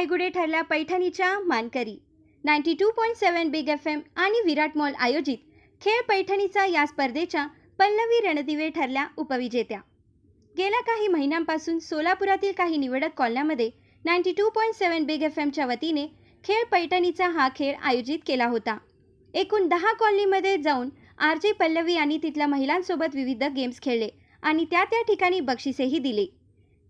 दायगुडे ठरला पैठणीच्या मानकरी. Ninety two point seven big F M आणि विराट मॉल आयोजित खेळ पैठणीचा या स्पर्धेच्या पल्लवी रणदिवे ठरल्या उपविजेत्या. गेल्या काही महिन्यांपासून सोलापुरातील काही निवडक कॉलन्यामध्ये ninety two point seven big F एमच्या वतीने खेळ पैठणीचा हा खेळ आयोजित केला होता. एकूण दहा कॉलनीमध्ये जाऊन आर जे पल्लवी यांनी तिथल्या महिलांसोबत विविध गेम्स खेळले आणि त्या त्या ठिकाणी बक्षिसेही दिले.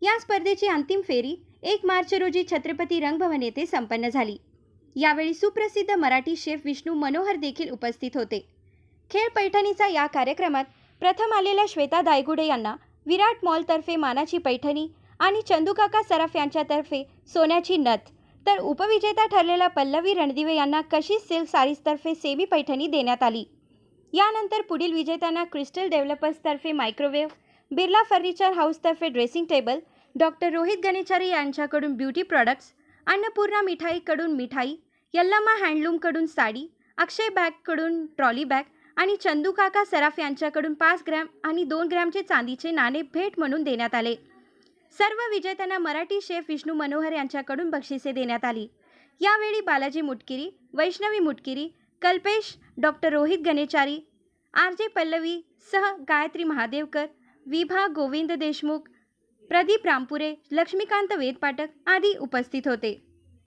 या स्पर्धेची अंतिम फेरी एक मार्च रोजी छत्रपती रंगभवन येथे संपन्न झाली. यावेळी सुप्रसिद्ध मराठी शेफ विष्णू मनोहर देखील उपस्थित होते. खेळ पैठणीचा या कार्यक्रमात प्रथम आलेल्या श्वेता दायगुडे यांना विराट मॉलतर्फे मानाची पैठणी आणि चंदूकाका सराफ यांच्यातर्फे सोन्याची नथ तर उपविजेता ठरलेल्या पल्लवी रणदिवे यांना कशी सिल्क सारीजतर्फे सेमी पैठणी देण्यात आली? यानंतर पुढील विजेत्यांना क्रिस्टल डेव्हलपर्सतर्फे microwave Birla furniture हाऊसतर्फे dressing table doctor Rohit Ganechari यांच्याकडून ब्युटी प्रॉडक्ट्स अन्नपूर्णा मिठाईकडून मिठाई यल्लमा हँडलूमकडून साडी अक्षय बॅगकडून ट्रॉली बॅग आणि चंदू काका सराफ यांच्याकडून पाच ग्रॅम आणि दोन ग्रॅमचे चांदीचे नाणे भेट म्हणून देण्यात आले. सर्व विजेत्यांना मराठी शेफ विष्णू मनोहर यांच्याकडून बक्षिसे देण्यात आली. यावेळी Balaji Mutkiri Vaishnavi Mutkiri Kalpesh doctor Rohit Ganechari R J Pallavi सह गायत्री महादेवकर विभा गोविंद देशमुख प्रदीप रामपुरे लक्ष्मीकांत वेदपाठक आदी उपस्थित होते.